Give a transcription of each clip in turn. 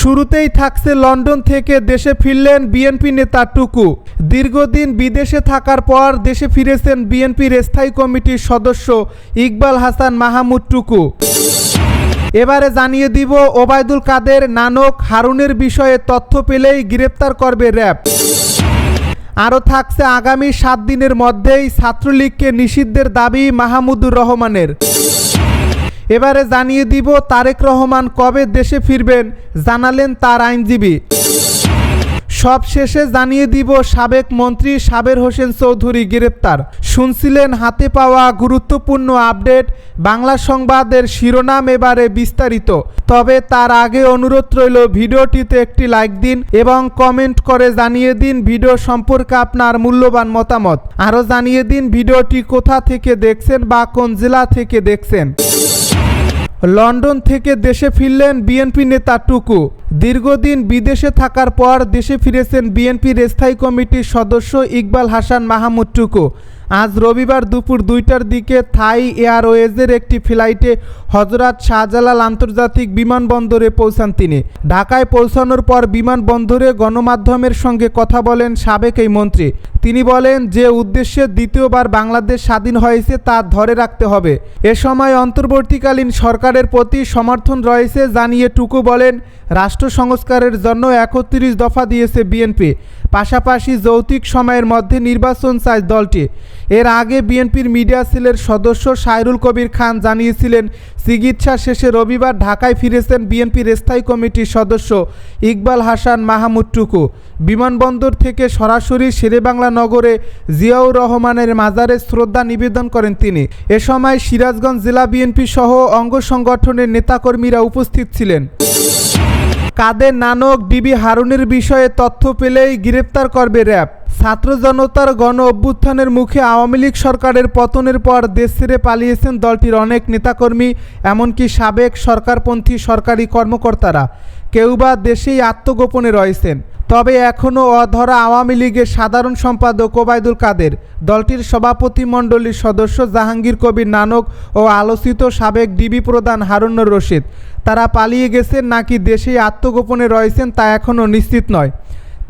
শুরুতেই থাকছে লন্ডন থেকে দেশে ফিরলেন বিএনপি নেতা টুকু। দীর্ঘদিন বিদেশে থাকার পর দেশে ফিরেছেন বিএনপির স্থায়ী কমিটির সদস্য ইকবাল হাসান মাহমুদ টুকু। এবারে জানিয়ে দিব, ওবায়দুল কাদের, নানক, হারুনের বিষয়ে তথ্য পেলেই গ্রেপ্তার করবে র্যাব। আরও থাকছে আগামী সাত দিনের মধ্যেই ছাত্রলীগকে নিষিদ্ধের দাবি মাহমুদুর রহমানের। এবারে জানিয়ে দিব তারেক রহমান কবে দেশে ফিরবেন, জানালেন তার আইনজীবী। সব শেষে জানিয়ে দিব সাবেক মন্ত্রী সাবের হোসেন চৌধুরী গ্রেপ্তার। শুনছিলেন হাতে পাওয়া গুরুত্বপূর্ণ আপডেট, বাংলা সংবাদের শিরোনাম এবারে বিস্তারিত। তবে তার আগে অনুরোধ রইল ভিডিওটিতে একটি লাইক দিন এবং কমেন্ট করে জানিয়ে দিন ভিডিও সম্পর্কে আপনার মূল্যবান মতামত। আরও জানিয়ে দিন ভিডিওটি কোথা থেকে দেখছেন বা কোন জেলা থেকে দেখছেন। লন্ডন থেকে দেশে ফিরলেন বিএনপি নেতা টুকু। দীর্ঘদিন বিদেশে থাকার পর দেশে ফিরেছেন বিএনপির স্থায়ী কমিটির সদস্য ইকবাল হাসান মাহমুদ টুকু। আজ রবিবার দুপুর দুইটার দিকে থাই এয়ারওয়েজের একটি ফ্লাইটে হজরত শাহজালাল আন্তর্জাতিক বিমানবন্দরে পৌঁছান তিনি। ঢাকায় পৌঁছানোর পর বিমানবন্দরে গণমাধ্যমের সঙ্গে কথা বলেন সাবেক এই মন্ত্রী। তিনি বলেন, যে উদ্দেশ্যে দ্বিতীয়বার বাংলাদেশ স্বাধীন হয়েছে তা ধরে রাখতে হবে। এ সময় অন্তর্বর্তীকালীন সরকারের প্রতি সমর্থন রয়েছে জানিয়ে টুকু বলেন, রাষ্ট্র সংস্কারের জন্য একত্রিশ দফা দিয়েছে বিএনপি। পাশাপাশি যৌতিক সময়ের মধ্যে নির্বাচন চায় দলটি। এর আগে বিএনপির মিডিয়া সেলের সদস্য সাইরুল কবির খান জানিয়েছিলেন, চিকিৎসা শেষে রবিবার ঢাকায় ফিরেছেন বিএনপির স্থায়ী কমিটির সদস্য ইকবাল হাসান মাহমুদ টুকু বিমানবন্দর থেকে সরাসরি শেরেবাংলা নগরে জিয়াউর রহমানের মাজারে শ্রদ্ধা নিবেদন করেন তিনি। এ সময় সিরাজগঞ্জ জেলা বিএনপি সহ অঙ্গ সংগঠনের নেতাকর্মীরা উপস্থিত ছিলেন। কাদের নানক ডিবি হারুনের বিষয়ে তথ্য পেলেই গ্রেপ্তার করবে র্যাব। ছাত্র জনতার গণ অভ্যুত্থানের মুখে আওয়ামী লীগ সরকারের পতনের পর দেশ ছেড়ে পালিয়েছেন দলটির অনেক নেতাকর্মী, এমনকি সাবেক সরকারপন্থী সরকারি কর্মকর্তারা। কেউ বা দেশেই আত্মগোপনে রয়েছেন। তবে এখনও অধরা আওয়ামী লীগের সাধারণ সম্পাদক ওবায়দুল কাদের, দলটির সভাপতি মণ্ডলীর সদস্য জাহাঙ্গীর কবির নানক ও আলোচিত সাবেক ডিবি প্রধান হারুনুর রশিদ। তারা পালিয়ে গেছেন নাকি দেশেই আত্মগোপনে রয়েছেন তা এখনও নিশ্চিত নয়।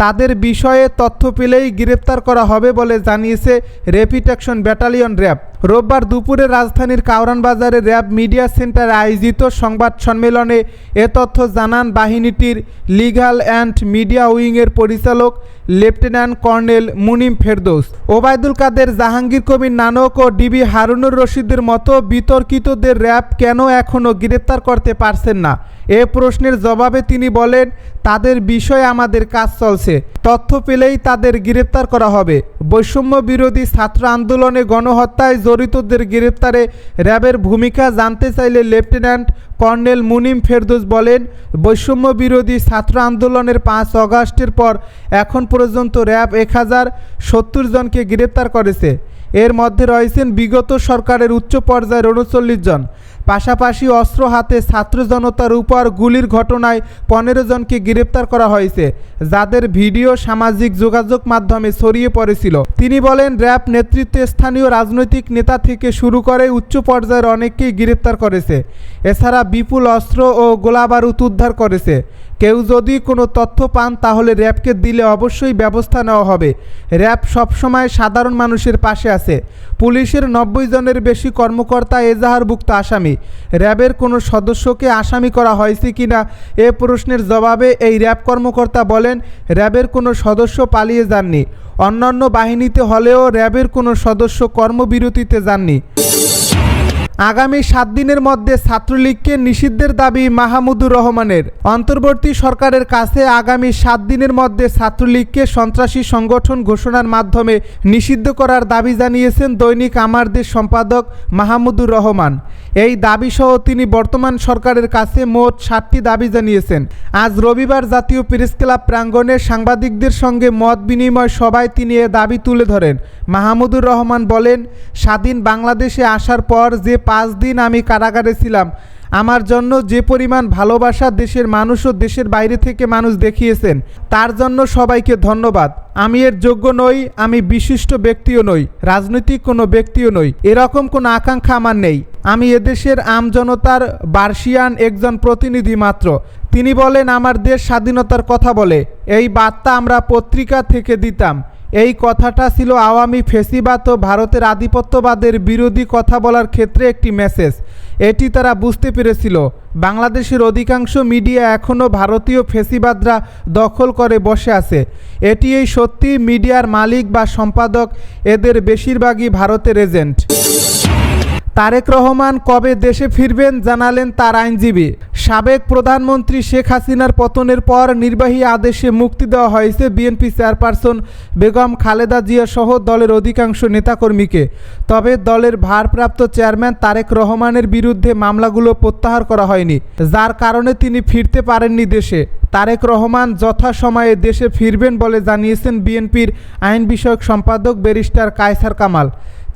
তাদের বিষয়ে তথ্য পেলেই গ্রেপ্তার করা হবে বলে জানিয়েছে র্যাপিড অ্যাকশন ব্যাটালিয়ন র্যাব। রোববার দুপুরে রাজধানীর কাউরান বাজারে র্যাব মিডিয়া সেন্টারে আয়োজিত সংবাদ সম্মেলনে এ তথ্য জানান বাহিনীটির লিগ্যাল অ্যান্ড মিডিয়া উইংয়ের পরিচালক লেফটেন্যান্ট কর্নেল মুনিম ফেরদৌস। ওবায়দুল কাদের, জাহাঙ্গীর কবির নানক ও ডিবি হারুনুর রশিদের মতো বিতর্কিতদের র্যাব কেন এখনও গ্রেপ্তার করতে পারছেন না? এ প্রশ্নের জবাবে তিনি বলেন, তাদের বিষয়ে আমাদের কাজ চলছে। তথ্য পেলেই তাদের গ্রেপ্তার করা হবে। বৈষম্য বিরোধী ছাত্র আন্দোলনে গণহত্যায় জড়িতদের গ্রেপ্তারে র্যাবের ভূমিকা জানতে চাইলে লেফটেন্যান্ট কর্নেল মুনিম ফেরদোস বলেন, বৈষম্য বিরোধী ছাত্র আন্দোলনের পাঁচ অগাস্টের পর এখন পর্যন্ত র্যাব এক হাজার সত্তর জনকে গ্রেপ্তার করেছে। এর মধ্যে রয়েছেন বিগত সরকারের উচ্চ পর্যায়ের উনচল্লিশ জন। পাশাপাশি অস্ত্র হাতে ছাত্র জনতার উপর গুলির ঘটনায় পনেরো জনকে গ্রেপ্তার করা হয়েছে, যাদের ভিডিও সামাজিক যোগাযোগ মাধ্যমে ছড়িয়ে পড়েছিল। তিনি বলেন, র্যাব নেতৃত্বে স্থানীয় রাজনৈতিক নেতা থেকে শুরু করে উচ্চ পর্যায়ের অনেককেই গ্রেপ্তার করেছে। এছাড়া বিপুল অস্ত্র ও গোলাবারুদ উদ্ধার করেছে। কেউ যদি কোনো তথ্য পান, তাহলে র্যাবকে দিলে অবশ্যই ব্যবস্থা নেওয়া হবে। র্যাব সবসময় সাধারণ মানুষের পাশে আছে। পুলিশের নব্বই জনের বেশি কর্মকর্তা এজাহারভুক্ত আসামি। র্যাবের কোনো সদস্যকে আসামি করা হয়েছে কিনা, এ প্রশ্নের জবাবে এই র্যাব কর্মকর্তা বলেন, র্যাবের কোনো সদস্য পালিয়ে যাননি। অন্যান্য বাহিনীতে হলেও র্যাবের কোনো সদস্য কর্মবিরতিতে যাননি। আগামী সাত দিনের মধ্যে ছাত্রলীগকে নিষিদ্ধের দাবি মাহমুদুর রহমানের। অন্তর্বর্তী সরকারের কাছে আগামী সাত দিনের মধ্যে ছাত্রলীগকে সন্ত্রাসী সংগঠন ঘোষণার মাধ্যমে নিষিদ্ধ করার দাবি জানিয়েছেন দৈনিক আমার দেশ সম্পাদক মাহমুদুর রহমান। এই দাবিসহ তিনি বর্তমান সরকারের কাছে মোট সাতটি দাবি জানিয়েছেন। আজ রবিবার জাতীয় প্রেস ক্লাব প্রাঙ্গণে সাংবাদিকদের সঙ্গে মত বিনিময় সভায় তিনি এ দাবি তুলে ধরেন। মাহমুদুর রহমান বলেন, স্বাধীন বাংলাদেশে আসার পর যে পাঁচ দিন আমি কারাগারে ছিলাম। আমার জন্য যে পরিমাণ ভালোবাসা দেশের মানুষ ও দেশের বাইরে থেকে মানুষ দেখিয়েছেন, তার জন্য সবাইকে ধন্যবাদ। আমি এর যোগ্য নই, আমি বিশিষ্ট ব্যক্তিও নই, রাজনৈতিক কোনো ব্যক্তিও নই, এরকম কোনো আকাঙ্ক্ষা আমার নেই। আমি এদেশের আমজনতার বার্ষিয়ান একজন প্রতিনিধি মাত্র। তিনি বলেন, আমার দেশ স্বাধীনতার কথা বলে। এই বার্তা আমরা পত্রিকা থেকে দিতাম। এই কথাটা ছিল আওয়ামী ফেসিবাদ ও ভারতের আধিপত্যবাদের বিরোধী কথা বলার ক্ষেত্রে একটি মেসেজ। এটি তারা বুঝতে পেরেছিল। বাংলাদেশের অধিকাংশ মিডিয়া এখনও ভারতীয় ফেসিবাদরা দখল করে বসে আছে। এটি এই সত্যি মিডিয়ার মালিক বা সম্পাদক, এদের বেশিরভাগই ভারতের এজেন্ট। তারেক রহমান কবে দেশে ফিরবেন জানালেন তার আইনজীবী। সাবেক প্রধানমন্ত্রী শেখ হাসিনার পতনের পর নির্বাহী আদেশে মুক্তি দেওয়া হয়েছে বিএনপি চেয়ারপারসন বেগম খালেদা জিয়া সহ দলের অধিকাংশ নেতাকর্মীকে। তবে দলের ভারপ্রাপ্ত চেয়ারম্যান তারেক রহমানের বিরুদ্ধে মামলাগুলো প্রত্যাহার করা হয়নি, যার কারণে তিনি ফিরতে পারেননি দেশে। তারেক রহমান যথাসময়ে দেশে ফিরবেন বলে জানিয়েছেন বিএনপির আইন বিষয়ক সম্পাদক ব্যারিস্টার কায়সার কামাল।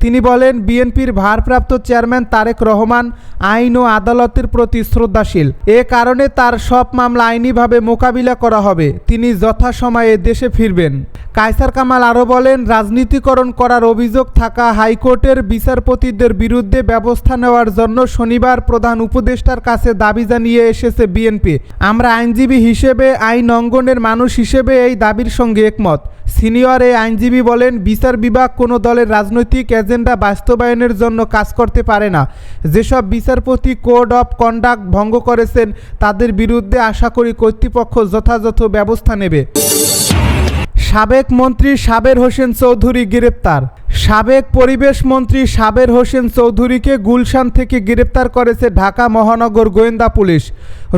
তিনি বলেন, বিএনপির ভারপ্রাপ্ত চেয়ারম্যান তারেক রহমান আইন ও আদালতের প্রতি শ্রদ্ধাশীল। এ কারণে তার সব মামলা আইনিভাবে মোকাবিলা করা হবে। তিনি যথাসময়ে দেশে ফিরবেন। কায়সার কামাল আরও বলেন, রাজনীতিকরণ করার অভিযোগ থাকা হাইকোর্টের বিচারপতিদের বিরুদ্ধে ব্যবস্থা নেওয়ার জন্য শনিবার প্রধান উপদেষ্টার কাছে দাবি জানিয়ে এসেছে বিএনপি। আমরা আইনজীবী হিসেবে, আইন অঙ্গনের মানুষ হিসেবে এই দাবির সঙ্গে একমত। সিনিয়র এই আইনজীবী বলেন, বিচার বিভাগ কোনো দলের রাজনৈতিক এজেন্ডা বাস্তবায়নের জন্য কাজ করতে পারে না। যেসব বিচারপতি কোড অফ কন্ডাক্ট ভঙ্গ করেছেন, তাদের বিরুদ্ধে আশা করি কর্তৃপক্ষ যথাযথ ব্যবস্থা নেবে। সাবেক মন্ত্রী সাবের হোসেন চৌধুরী গ্রেপ্তার। সাবেক পরিবেশ মন্ত্রী সাবের হোসেন চৌধুরীকে গুলশান থেকে গ্রেপ্তার করেছে ঢাকা মহানগর গোয়েন্দা পুলিশ।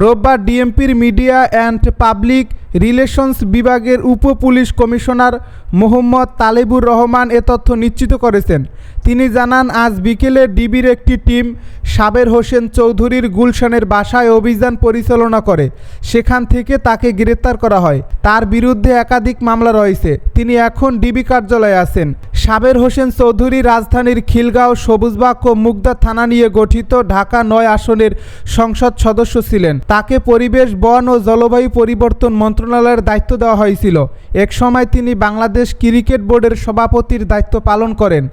রোববার ডিএমপির মিডিয়া অ্যান্ড পাবলিক রিলেশনস বিভাগের উপ পুলিশ কমিশনার মোহাম্মদ তালেবুর রহমান এ তথ্য নিশ্চিত করেছেন। তিনি জানান, আজ বিকেলে ডিবির একটি টিম সাবের হোসেন চৌধুরীর গুলশানের বাসায় অভিযান পরিচালনা করে। সেখান থেকে তাকে গ্রেপ্তার করা হয়। তার বিরুদ্ধে একাধিক মামলা রয়েছে। তিনি এখন ডিবি কার্যালয়ে আছেন। সাবের হোসেন চৌধুরী রাজধানীর খিলগাঁও সবুজবাগ ও মুগদা থানা নিয়ে গঠিত ঢাকা নয় আসনের সংসদ সদস্য ছিলেন। তাকে পরিবেশ, বন ও জলবায়ু পরিবর্তন মন্ত্রণালয়ের দায়িত্ব দেওয়া হয়েছিল। এক সময় তিনি বাংলাদেশ ক্রিকেট বোর্ডের সভাপতির দায়িত্ব পালন করেন।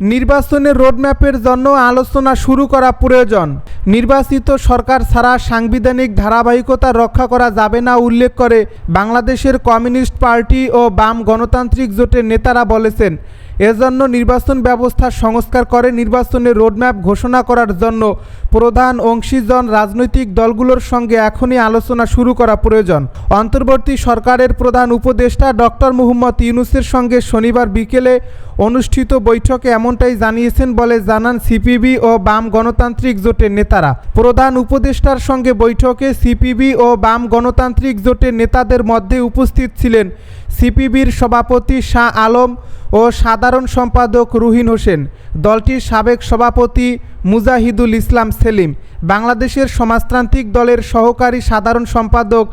নির্বাচনের রোডম্যাপের জন্য আলোচনা শুরু করা প্রয়োজন। নির্বাচিত সরকার ছাড়া সাংবিধানিক ধারাবাহিকতা রক্ষা করা যাবে না উল্লেখ করে বাংলাদেশের কমিউনিস্ট পার্টি ও বাম গণতান্ত্রিক জোটের নেতারা বলেছেন। এজন্য নির্বাচন ব্যবস্থা সংস্কার করে নির্বাচনের রোডম্যাপ ঘোষণা করার জন্য প্রধান অংশীজন রাজনৈতিক দলগুলোর সঙ্গে এখনই আলোচনা শুরু করা প্রয়োজন। অন্তর্বর্তী সরকারের প্রধান উপদেষ্টা ডক্টর মুহম্মদ ইউনুসের সঙ্গে শনিবার বিকেলে অনুষ্ঠিত বৈঠকে এমনটাই জানিয়েছেন বলে জানান সিপিবি ও বাম গণতান্ত্রিক জোটের নেতারা। প্রধান উপদেষ্টার সঙ্গে বৈঠকে সিপিবি ও বাম গণতান্ত্রিক জোটের নেতাদের মধ্যে উপস্থিত ছিলেন সিপিবির সভাপতি শাহ আলম ও সাধারণ সম্পাদক রুহিন হোসেন, দলটির সাবেক সভাপতি মুজাহিদুল ইসলাম সেলিম, বাংলাদেশের সমাজতান্ত্রিক দলের সহকারী সাধারণ সম্পাদক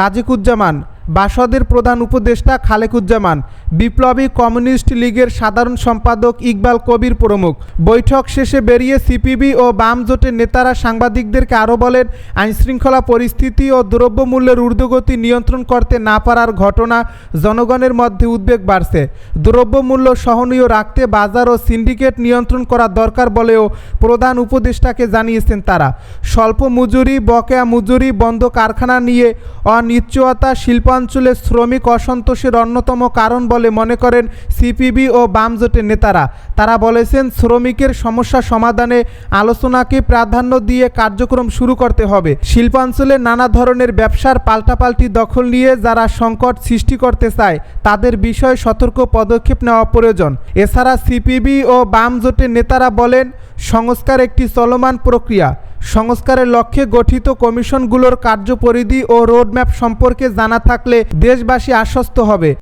রাজিকুজ্জামান বাসদের প্রধান উপদেষ্টা খালেকুজ্জামান, বিপ্লবী কমিউনিস্ট লীগের সাধারণ সম্পাদক ইকবাল কবির প্রমুখ। বৈঠক শেষে বেরিয়ে সিপিবি ও বাম জোটের নেতারা সাংবাদিকদেরকে আরও বলেন, আইনশৃঙ্খলা পরিস্থিতি ও দ্রব্যমূল্যের ঊর্ধ্বগতি নিয়ন্ত্রণ করতে না পারার ঘটনা জনগণের মধ্যে উদ্বেগ বাড়ছে। দ্রব্যমূল্য সহনীয় রাখতে বাজার ও সিন্ডিকেট নিয়ন্ত্রণ করা দরকার বলেও প্রধান উপদেষ্টাকে জানিয়েছেন তারা। স্বল্প মজুরি, বকেয়া মজুরি, বন্ধ কারখানা নিয়ে অনিশ্চয়তা শিল্পাঞ্চলে শ্রমিক অসন্তোষের অন্যতম কারণ বলে মনে করেন সিপিবি ও বাম জোটের নেতারা। তারা বলেছেন, শ্রমিকের সমস্যা সমাধানে আলোচনাকে প্রাধান্য দিয়ে কার্যক্রম শুরু করতে হবে। শিল্পাঞ্চলে নানা ধরনের ব্যবসার পাল্টাপাল্টি দখল নিয়ে যারা সংকট সৃষ্টি করতে চায়, তাদের বিষয়ে সতর্ক পদক্ষেপ নেওয়া প্রয়োজন। এছাড়া সিপিবি ও বাম জোটের নেতারা বলেন, সংস্কার একটি চলমান প্রক্রিয়া। সংস্কারের লক্ষ্যে গঠিত কমিশনগুলোর কার্যপরিধি ও রোডম্যাপ সম্পর্কে জানা থাকলে দেশবাসী আশ্বস্ত হবে।